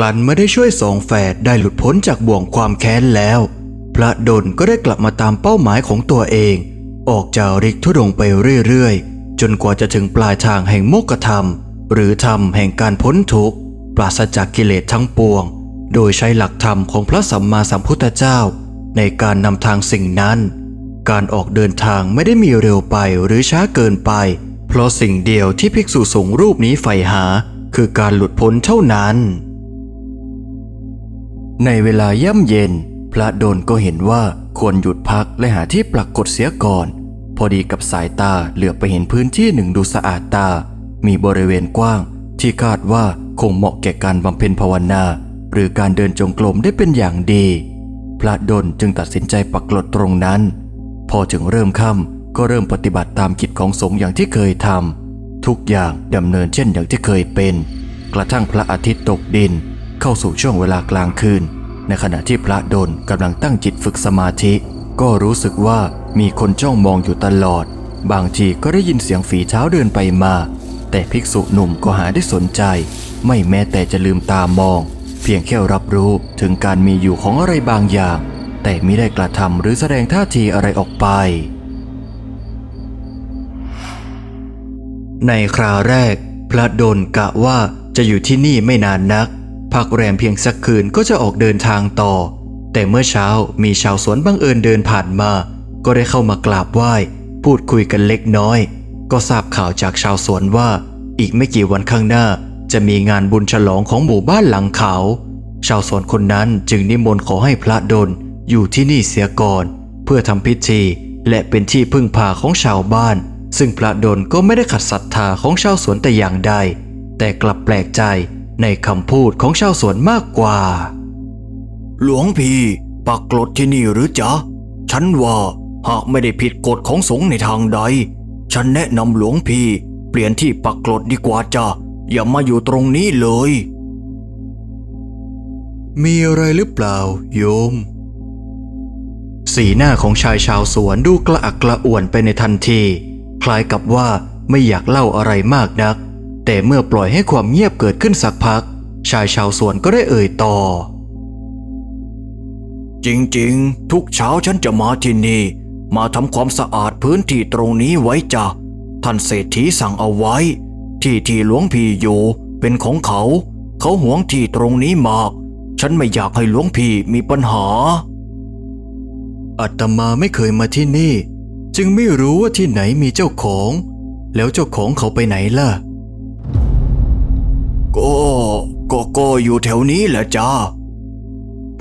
รั้นไม่ได้ช่วยสองแฝดได้หลุดพ้นจากบ่วงความแค้นแล้ว พระดลก็ได้กลับมาตามเป้าหมายของตัวเอง ออกจากริกทุดงไปเรื่อยๆ จนกว่าจะถึงปลายทางแห่งโมกธรรม หรือธรรมแห่งการพ้นทุกข์ปราศจากกิเลสทั้งปวง โดยใช้หลักธรรมของพระสัมมาสัมพุทธเจ้า ในการนำทางสิ่งนั้น การออกเดินทางไม่ได้มีเร็วไปหรือช้าเกินไป เพราะสิ่งเดียวที่ภิกษุสงฆ์รูปนี้ใฝ่หา คือการหลุดพ้นเท่านั้น ในเวลาย่ำเย็น พระโดลก็เห็นว่าควรหยุดพักและหาที่ปรากฏเสียก่อน พอดีกับสายตาเหลือไปเห็นพื้นที่หนึ่งดูสะอาดตา มีบริเวณกว้าง ที่คาดว่าคงเหมาะแก่การบำเพ็ญภาวนา หรือการเดินจงกรมได้เป็นอย่างดี พระดลจึงตัดสินใจปักกลดตรงนั้น พอถึงเริ่มค่ำก็เริ่มปฏิบัติตามกิจของสงฆ์อย่างที่เคยทำทุกอย่างดำเนินเช่นอย่างที่เคยเป็น กระทั่งพระอาทิตย์ตกดิน เข้าสู่ช่วงเวลากลางคืน ในขณะที่พระดลกำลังตั้งจิตฝึกสมาธิ ก็รู้สึกว่ามีคนจ้องมองอยู่ตลอด บางทีก็ได้ยินเสียงฝีเท้าเดินไปมา แต่ภิกษุหนุ่มก็หาได้สนใจ ไม่แม้แต่จะลืมตามอง เพียงแค่รับรู้ถึงการมีอยู่ของอะไรบางอย่าง แต่ไม่ได้กระทำหรือแสดงท่าทีอะไรออกไปในคราวแรก พระดลกะว่าจะอยู่ที่นี่ไม่นานนัก พักแรมเพียงสักคืนก็จะออกเดินทางต่อ แต่เมื่อเช้ามีชาวสวนบังเอิญเดินผ่านมา ก็ได้เข้ามากราบไหว้ พูดคุยกันเล็กน้อย ก็ทราบข่าวจากชาวสวนว่า อีกไม่กี่วันข้างหน้า จะมีงานบุญฉลองของหมู่บ้านหลังเขา ชาวสวนคนนั้นจึงนิมนต์ขอให้พระดลอยู่ที่นี่เสียก่อน เพื่อทำพิธีและเป็นที่พึ่งพาของชาวบ้าน ซึ่งพระดลก็ไม่ได้ขัดศรัทธาของชาวสวนแต่อย่างใด แต่กลับแปลกใจ ในคำพูดของชาวสวนมากกว่า หลวงพี่ปักกลดที่นี่หรือจ๊ะ ฉันว่าหากไม่ได้ผิดกฎของสงฆ์ในทางใด ฉันแนะนำหลวงพี่เปลี่ยนที่ปักกลดดีกว่าจ้ะ อย่ามาอยู่ตรงนี้เลย มีอะไรหรือเปล่า โยม สีหน้าของชายชาวสวนดูกระอักกระอ่วนไปในทันที คล้ายกับว่าไม่อยากเล่าอะไรมากนัก แต่เมื่อปล่อยให้ความเงียบเกิดขึ้นสักพัก ชายชาวสวนก็ได้เอ่ยต่อ จริงๆ ทุกเช้าฉันจะมาที่นี่ มาทำความสะอาดพื้นที่ตรงนี้ไว้จ้ะท่านเศรษฐีสั่งเอาไว้ ที่ที่หลวงพี่อยู่เป็นของเขา เขาหวงที่ตรงนี้มาก ฉันไม่อยากให้หลวงพี่มีปัญหาอาตมาไม่เคยมาที่นี่ จึงไม่รู้ว่าที่ไหนมีเจ้าของ แล้วเจ้าของเขาไปไหนล่ะ ก็ก็ก็อยู่แถวนี้แหละจ้า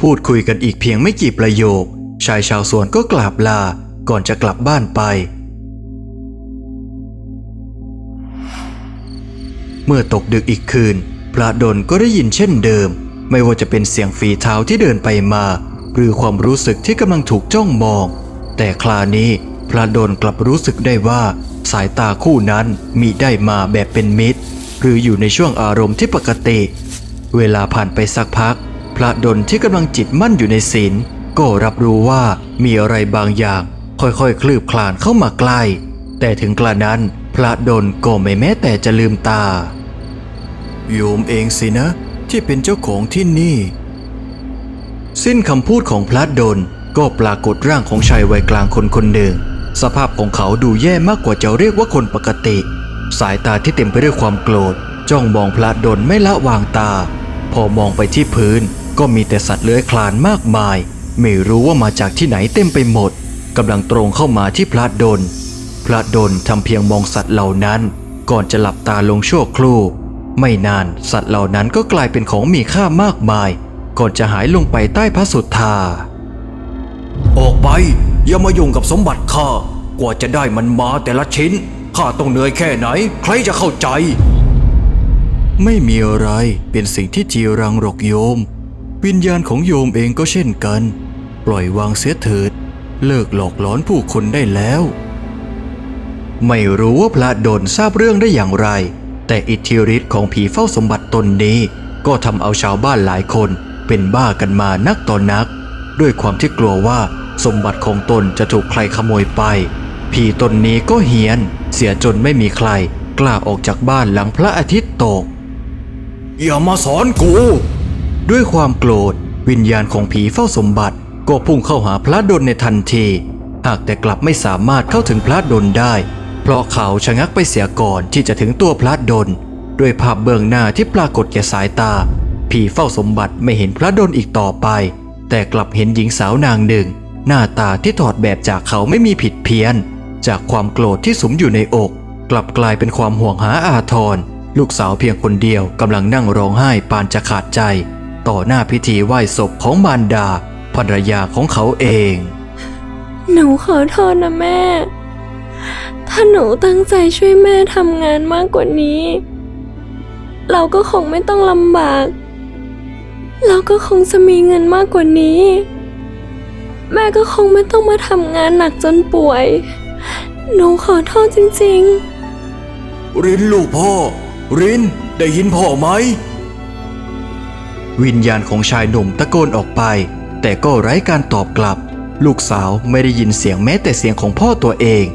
พูดคุยกันอีกเพียงไม่กี่ประโยค ชายชาวสวนก็กราบลาก่อนจะกลับบ้านไป เมื่อตกดึกอีกคืน พระดลก็ได้ยินเช่นเดิม ไม่ว่าจะเป็นเสียงฝีเท้าที่เดินไปมา หรือความรู้สึกที่กำลังถูกจ้องมอง แต่คราวนี้พระดลกลับรู้สึกได้ว่าสายตาคู่นั้นมีได้มาแบบเป็นมิตร หรืออยู่ในช่วงอารมณ์ที่ปกติ เวลาผ่านไปสักพัก พระดลที่กำลังจิตมั่นอยู่ในศีลก็รับรู้ว่ามีอะไรบางอย่าง ค่อยๆ คลืบคลานเข้ามาใกล้ แต่ถึงกระนั้นพระดลก็ไม่แม้แต่จะลืมตา โยมเองสินะ ที่เป็นเจ้าของที่นี่ สิ้นคำพูดของพระดลก็ปรากฏร่างของชายวัยกลางคนคนหนึ่ง สภาพของเขาดูแย่มากกว่าจะเรียกว่าคนปกติ สายตาที่เต็มไปด้วยความโกรธจ้องมองพระดลไม่ละวางตา พอมองไปที่พื้นก็มีแต่สัตว์เลื้อยคลานมากมาย ไม่รู้ว่ามาจากที่ไหนเต็มไปหมดกำลังตรงเข้ามาที่พระดลพระดลทำเพียงมองสัตว์เหล่านั้น ก่อนจะหลับตาลงชั่วครู่ ไม่นานสัตว์เหล่านั้นก็กลายเป็นของมีค่ามากมาย ก่อนจะหายลงไปใต้พระสุธา ออกไปอย่ามายุ่งกับสมบัติข้ากว่าจะได้มันมาแต่ละชิ้น ข้าต้องเหนื่อยแค่ไหน ใครจะเข้าใจ ไม่มีอะไรเป็นสิ่งที่จีรังหรอกโยม วิญญาณของโยมเองก็เช่นกัน ปล่อยวางเสียเถิด เลิกหลอกหลอนผู้คนได้แล้ว ไม่รู้ว่าพระดลทราบเรื่องได้อย่างไร แต่อิทธิฤทธิ์ของผีเฝ้าสมบัติตนนี้ ก็ทำเอาชาวบ้านหลายคนเป็นบ้ากันมานักต่อนนัก ด้วยความที่กลัวว่าสมบัติของตนจะถูกใครขโมยไป ผีตนนี้ก็เฮียน เสียจนไม่มีใคร กล้าออกจากบ้านหลังพระอาทิตย์ตก อย่ามาสอนกู ด้วยความโกรธ วิญญาณของผีเฝ้าสมบัติ ก็พุ่งเข้าหาพระดลในทันที หากแต่กลับไม่สามารถเข้าถึงพระดลได้ เพราะเขาชะงักไปเสียก่อนที่จะถึงตัวพระดลด้วยภาพเบื้องหน้าที่ปรากฏแก่สายตา ผีเฝ้าสมบัติไม่เห็นพระดลอีกต่อไป แต่กลับเห็นหญิงสาวนางหนึ่ง หน้าตาที่ถอดแบบจากเขาไม่มีผิดเพี้ยน จากความโกรธที่สมอยู่ในอก กลับกลายเป็นความห่วงหาอาทร ลูกสาวเพียงคนเดียวกำลังนั่งร้องไห้ปานจะขาดใจ ต่อหน้าพิธีไหว้ศพของมารดาภรรยาของเขาเอง หนูขอโทษนะแม่ ถ้าหนูตั้งใจช่วยแม่ทำงานมากกว่านี้ เราก็คงไม่ต้องลำบาก เราก็คงจะมีเงินมากกว่านี้ แม่ก็คงไม่ต้องมาทำงานหนักจนป่วย หนูขอโทษจริงๆ รินลูกพ่อ รินได้ยินพ่อไหม วิญญาณของชายหนุ่มตะโกนออกไป แต่ก็ไร้การตอบกลับ ลูกสาวไม่ได้ยินเสียงแม้แต่เสียงของพ่อตัวเอง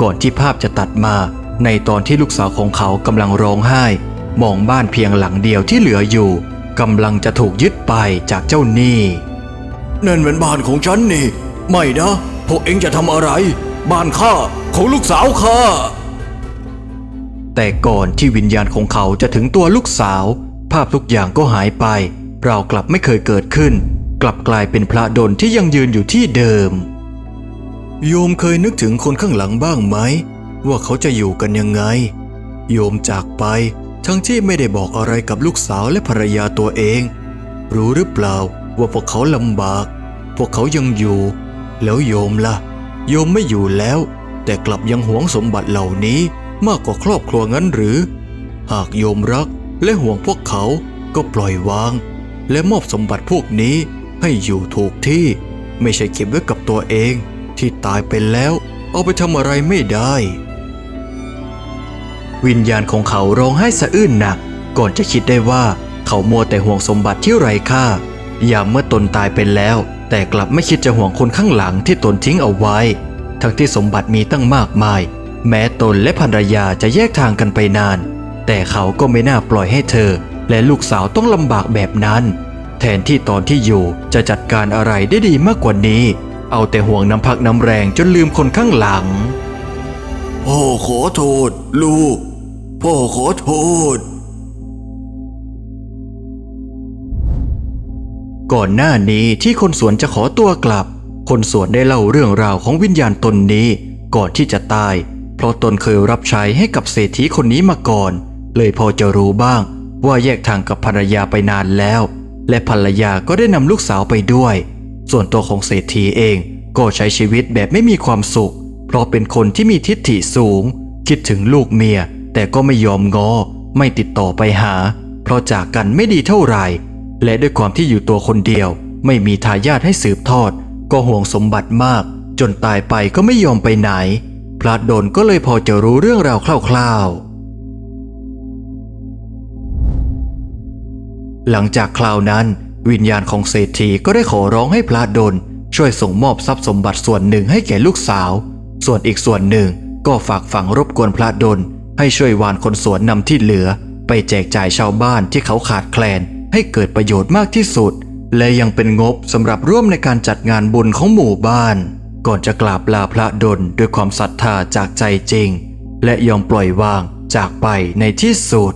ก่อนที่ภาพจะตัดมา ในตอนที่ลูกสาวของเขากำลังร้องไห้ มองบ้านเพียงหลังเดียวที่เหลืออยู่กำลังจะถูกยึดไปจากเจ้าหนี้นั่นเป็นบ้านของฉันนี่ ไม่นะพวกเองจะทำอะไร บ้านข้า ของลูกสาวข้าแต่ก่อนที่วิญญาณของเขาจะถึงตัวลูกสาว ภาพทุกอย่างก็หายไป เรากลับไม่เคยเกิดขึ้น กลับกลายเป็นพระดนที่ยังยืนอยู่ที่เดิม โยมเคยนึกถึงคนข้างหลังบ้างไหม ว่าเขาจะอยู่กันยังไง โยมจากไป ทั้งที่ไม่ได้บอกอะไรกับลูกสาวและภรรยาตัวเอง รู้หรือเปล่าว่าพวกเขาลำบาก พวกเขายังอยู่ แล้วโยมล่ะ โยมไม่อยู่แล้ว แต่กลับยังหวงสมบัติเหล่านี้มากกว่าครอบครัวงั้นหรือ หากโยมรักและห่วงพวกเขาก็ปล่อยวาง และมอบสมบัติพวกนี้ให้อยู่ถูกที่ ไม่ใช่เก็บไว้กับตัวเองที่ตายไปแล้วเอาไปทำอะไรไม่ได้ วิญญาณของเขาร้องไห้สะอื้นหนัก ก่อนจะคิดได้ว่าเขามัวแต่ห่วงสมบัติที่ไร้ค่ายามเมื่อตนตายไปแล้ว แต่กลับไม่คิดจะห่วงคนข้างหลังที่ตนทิ้งเอาไว้ ทั้งที่สมบัติมีตั้งมากมาย แม้ตนและภรรยาจะแยกทางกันไปนาน แต่เขาก็ไม่น่าปล่อยให้เธอ และลูกสาวต้องลำบากแบบนั้น แทนที่ตอนที่อยู่จะจัดการอะไรได้ดีมากกว่านี้ เอาแต่ห่วงน้ำพักน้ำแรงจนลืมคนข้างหลังพ่อขอโทษ ลูก พ่อขอโทษ ก่อนหน้านี้ที่คนสวนจะขอตัวกลับ คนสวนได้เล่าเรื่องราวของวิญญาณตนนี้ก่อนที่จะตาย เพราะตนเคยรับใช้ให้กับเศรษฐีคนนี้มาก่อน เลยพอจะรู้บ้างว่าแยกทางกับภรรยาไปนานแล้ว และภรรยาก็ได้นำลูกสาวไปด้วย ส่วนตัวของเศรษฐีเองก็ใช้ชีวิตแบบไม่มีความสุข เพราะเป็นคนที่มีทิฐิสูง คิดถึงลูกเมีย แต่ก็ไม่ยอมงอ ไม่ติดต่อไปหา เพราะจากกันไม่ดีเท่าไหร่ และด้วยความที่อยู่ตัวคนเดียว ไม่มีทายาทให้สืบทอด ก็ห่วงสมบัติมาก จนตายไปก็ไม่ยอมไปไหน พระดนก็เลยพอจะรู้เรื่องราวคร่าวๆ หลังจากคราวนั้น วิญญาณของเศรษฐีก็ได้ขอร้องให้พระดนช่วยส่งมอบทรัพย์สมบัติส่วนหนึ่งให้แก่ลูกสาว ส่วนอีกส่วนหนึ่งก็ฝากฝังรบกวนพระดนให้ช่วยวานคนสวนนำที่เหลือ ไปแจกจ่ายชาวบ้านที่เขาขาดแคลนให้เกิดประโยชน์มากที่สุด และยังเป็นงบสำหรับร่วมในการจัดงานบุญของหมู่บ้าน ก่อนจะกราบลาพระดลด้วยความศรัทธาจากใจจริง และยอมปล่อยวางจากไปในที่สุด